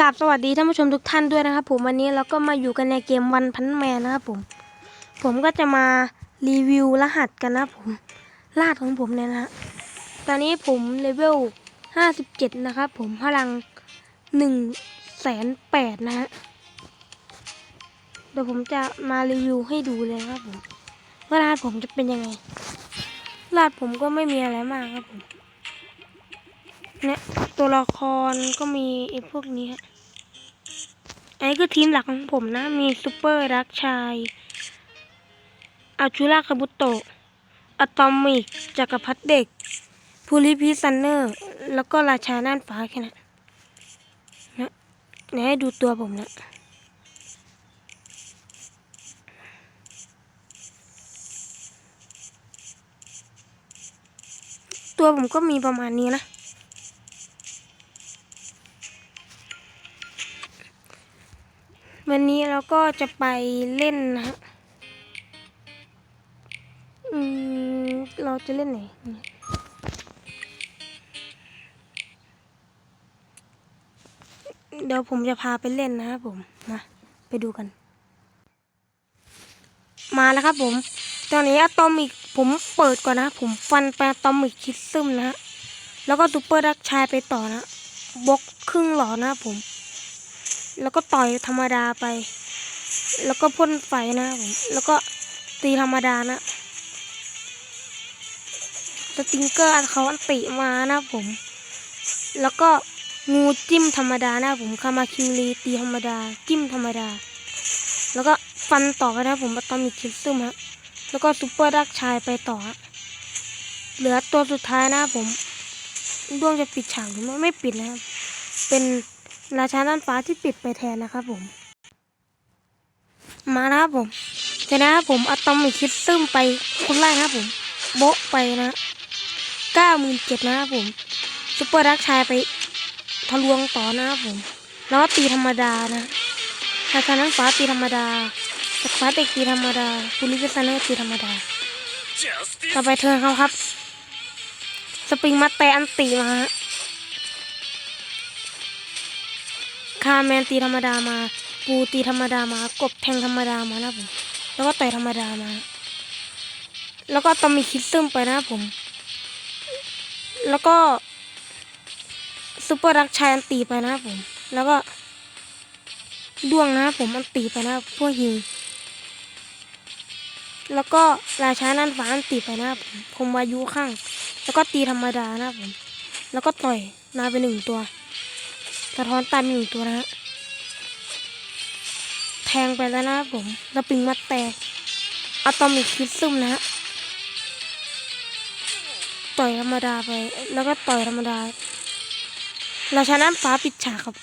กับสวัสดีท่านผู้ชมทุกท่านด้วยนะครับ ผมวันนี้เราก็มาอยู่กันในเกมวันพันแมนนะครับผม ผมก็จะมารีวิวรหัสกันนะผมรหัสของผมเนี่ยนะฮะตอนนี้ผมเลเวลห้าสิบเจ็ดนะครับผมพลังหนึ่งแสนแปดนะฮะเดี๋ยวผมจะมารีวิวให้ดูเลยครับผมว่ารหัสผมจะเป็นยังไงรหัสผมก็ไม่มีอะไรมากครับผม เนี่ยตัวละครก็มีไอ้พวกนี้ฮะอันนี้คือทีมหลักของผมนะ มีซูเปอร์รักชายอาชูราคาบุโตะอะตอมิกจักรพรรดิเด็กพูลิพิซันเนอร์ แล้วก็ราชาน่านฟ้าแค่นั้นนะเดี๋ยวให้ดูตัวผมนะตัวผมก็มีประมาณนี้นะ วันนี้เราก็จะไปเล่นนะฮะอืมเราจะเล่นไหนเดี๋ยวผมจะพาไปเล่นนะครับผมมาไปดูกัน มาแล้วครับผม ตอนนี้อะตอมิกผมเปิดก่อนนะ ผมฟันไปอะตอมิกคิดซึมนะฮะแล้วก็ซูเปอร์ดักชายไปต่อนะบล็อกครึ่งหลอนะครับผม แล้วก็ต่อยธรรมดาไป แล้วก็พ่นไฟนะผมแล้วก็ตีธรรมดานะสติงเกอร์เขาอันติมานะผม แล้วก็งูจิ้มธรรมดานะผมคามาคิวรีตีธรรมดา จิ้มธรรมดา แล้วก็ฟันต่อไปนะผมอะตอมิคิดซึมฮะแล้วก็ซูเปอร์ดักชายไปต่อฮะเหลือตัวสุดท้ายนะผมดวงจะปิดฉากหรือไม่ไม่ปิดนะครับเป็น ราชาด้านฟ้าที่ปิดไปแทนนะครับผม มานะครับผมจนั้นครับผมอะตอมิคิดซึมไปคุณไล่นะครับผม โบะไปนะเก้าหมื่นเจ็ดนะครับผมซูเปอร์ดักชายไปทะลวงต่อนะครับผม แล้วตีธรรมดานะราชาด้านฟ้าตีธรรมดาจักรพรรดิเด็กตีธรรมดาปุริพิซานเนอร์ตีธรรมดาต่อไปเธอเขาครับ สปริงมาแตอันตีมาฮะาแมนตีธรรมดามา ปูตีธรรมดามากบแทงธรรมดามานะผม แล้วก็ต่อยธรรมดามา แล้วก็ตอมีคิดซึมไปนะผม แล้วก็ซูเปอร์รักชายอันตีไปนะผม แล้วก็ด้วงนะผมอันตีไปนะพวกฮิวแล้วก็ราชานันฟ้าอันตีไปนะผมคมวายุข้าง แล้วก็ตีธรรมดานะผม แล้วก็ต่อยนาไปหนึ่งตัว สะท้อนตามหนึ่งตัวนะฮะ แทงไปแล้วนะผม แล้วปิงมาแตกอะตอมิกคิดซึมนะฮะ ต่อยธรรมดาไป แล้วก็ต่อยธรรมดา เราชน้ำฟ้าปิดฉากครับ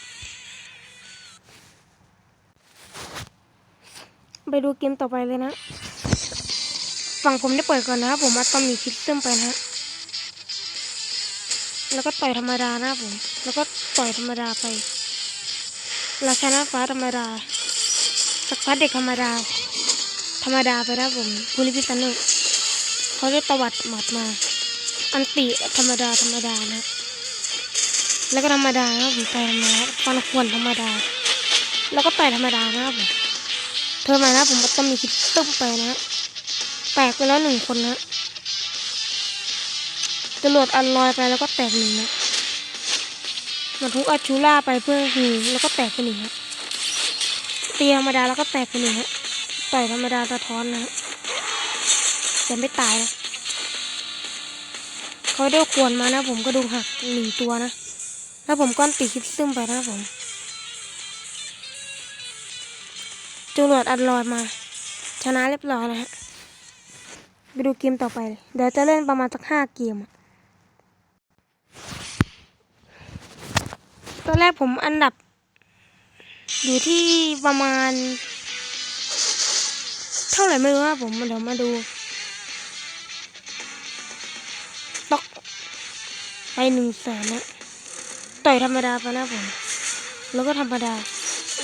ไปดูเกมต่อไปเลยนะ ฝั่งผมได้เปิดก่อนนะครับผมอะตอมิกคิดซึมไปนะฮะ แล้วก็ต่อยธรรมดานะผม แล้วก็ต่อยธรรมดาไปราชน้ำฟ้าธรรมดา สักพัดเด็กธรรมดา ธรรมดาไปนะผมพูลิพิสันเนอร์เขาได้ตวัดหมัดมา อันติธรรมดาธรรมดานะ แล้วก็ธรรมดานะผมต่อยธรรมดาฟันขวนธรรมดา แล้วก็ต่อยธรรมดานะผมเธอมานะผมก็ต้องมีคิดตึ้มไปนะแตกไปแล้วหนึ่งคนนะ จรวดอันลอยไปแล้วก็แตกหนึ่งนะมันทุกอาชูล่าไปเพื่อหิวแล้วก็แตกไปหนึ่งฮะเตีธรรมดาแล้วก็แตกไปหนึ่งฮะต่อยธรรมดาสะท้อนนะฮะแต่ไม่ตายนะเขาได้ขวนมานะ ผมก็ดูหักหนึ่งตัวนะแล้วผมก้อนตีคิดซึมไปนะผมจรวดอันลอยมา ชนะเรียบร้อยนะฮะ ไปดูเกมต่อไปเลย เดี๋ยวจะเล่นประมาณสักห้าเกมอะ ตอนแรกผมอันดับ อยู่ที่ประมาณ เท่าไหร่ไม่รู้นะผมเดี๋ยวมาดูตอกไปหนึ่งแสนนะต่อยธรรมดาไปนะผม แล้วก็ธรรมดา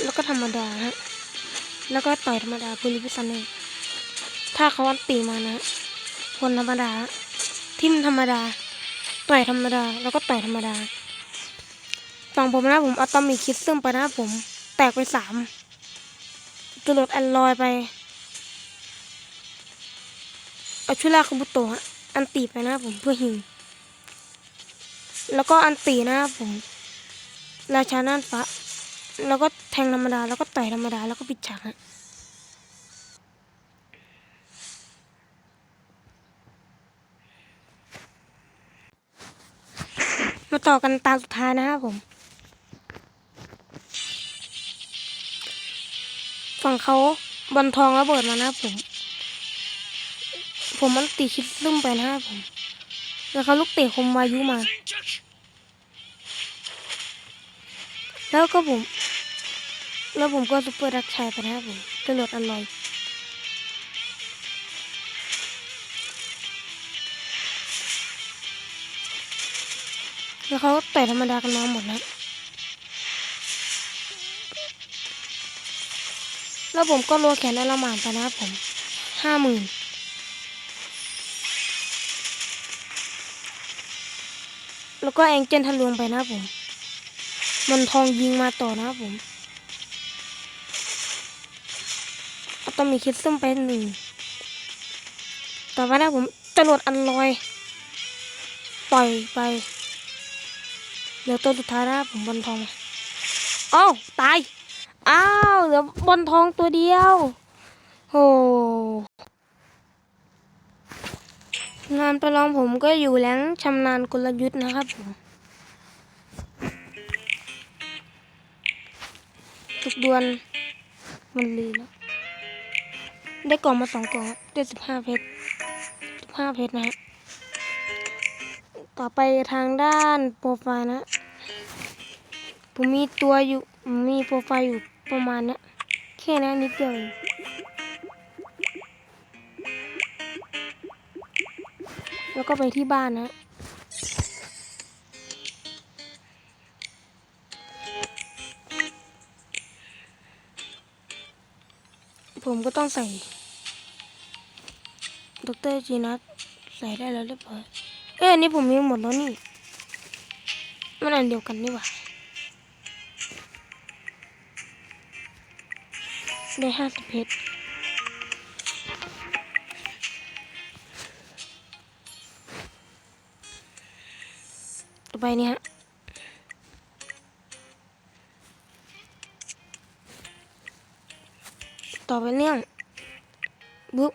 แล้วก็ธรรมดาฮะแล้วก็ต่อยธรรมดาพูลิพิสันเนอร์ถ้าเขาอันตีมานะคนธรรมดาทิมธรรมดา ต่อยธรรมดา แล้วก็ต่อยธรรมดา ฝั่งผมนะผมเอาตอมิคิดซึมไปนะผม แตกไปสามจรวดแอนลอยไป เอาชุล่าคุบุโตะอันตีไปนะผมเพื่อหิว แล้วก็อันตีนะผม ราชาน่านฟ้าแล้วก็แทงธรรมดา แล้วก็ต่อยธรรมดา แล้วก็ปิดฉากฮะมาต่อกันตาสุดท้ายนะครับผม ฝั่งเขาบอลทองระเบิดมานะผม ผมมันตีคิดซึมไปนะผม แล้วเขาลูกเตะคมวายุมา แล้วก็ผม แล้วผมก็ซุปเปอร์ดักชัยไปนะผมจรวดดอร่อยแล้วเขาเตะธรรมดากันมาหมดนะ แล้วผมก็รัวแขนอลหมานไปนะครับผมห้าหมื่นแล้วก็แองเจิลทะลวงไปนะครับผม มันทองยิงมาต่อนะครับผมต้องมีคิดซึ่มไปหนึ่งต่อไปนะผมจรวดอันลอย ปล่อยไปเหลือตัวสุดท้ายนะครับผมบอลทองอ้าวตาย อ้าวเหลือบอลทองตัวเดียวโหงานประลองผมก็อยู่แหล้งชำนาญกลยุทธ์นะครับผมทุกดวนมันลีแล้ว ได้กล่องมาสองกล่องได้สิบห้าเพชรสิบห้าเพชรนะฮะต่อไปทางด้านโปรไฟล์นะ ผมมีตัวอยู่ มีโปรไฟล์อยู่ ประมาณนี้แค่นั้นนิดเดียวเองแล้วก็ไปที่บ้านนะผมก็ต้องใส่ดรจีนัทใส่ได้แล้วเรียบร้อย เอ้ยอันนี้ผมมีหมดแล้วนี่ มันอันเดียวกันนี่หว่า ได้ห้าสิบเพชรต่อไปนี่ฮะต่อไปเรื่องบุ๊บ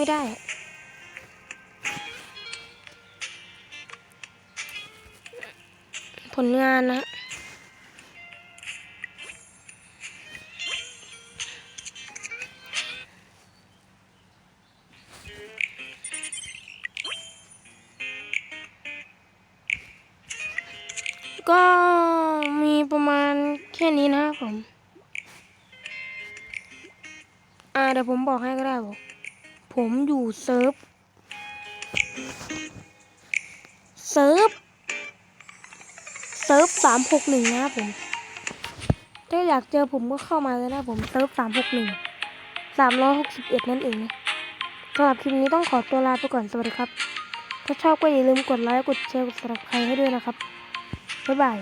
ไม่ได้ ผลงานนะก็มีประมาณแค่นี้นะครับผม อ่าเดี๋ยวผมบอกให้ก็ได้บอก ผมอยู่เซิร์ฟ เซิร์ฟ เซิร์ฟสามหกหนึ่งนะผม ถ้าอยากเจอผมก็เข้ามาเลยนะผม เซิร์ฟสามหกหนึ่งสามร้อยหกสิบเอ็ดนั่นเองนะสำหรับคลิปนี้ต้องขอตัวลาไปก่อน สวัสดีครับ ถ้าชอบก็อย่าลืมกดไลค์ กดแชร์ กด subscribe ให้ด้วยนะครับ บ๊ายบาย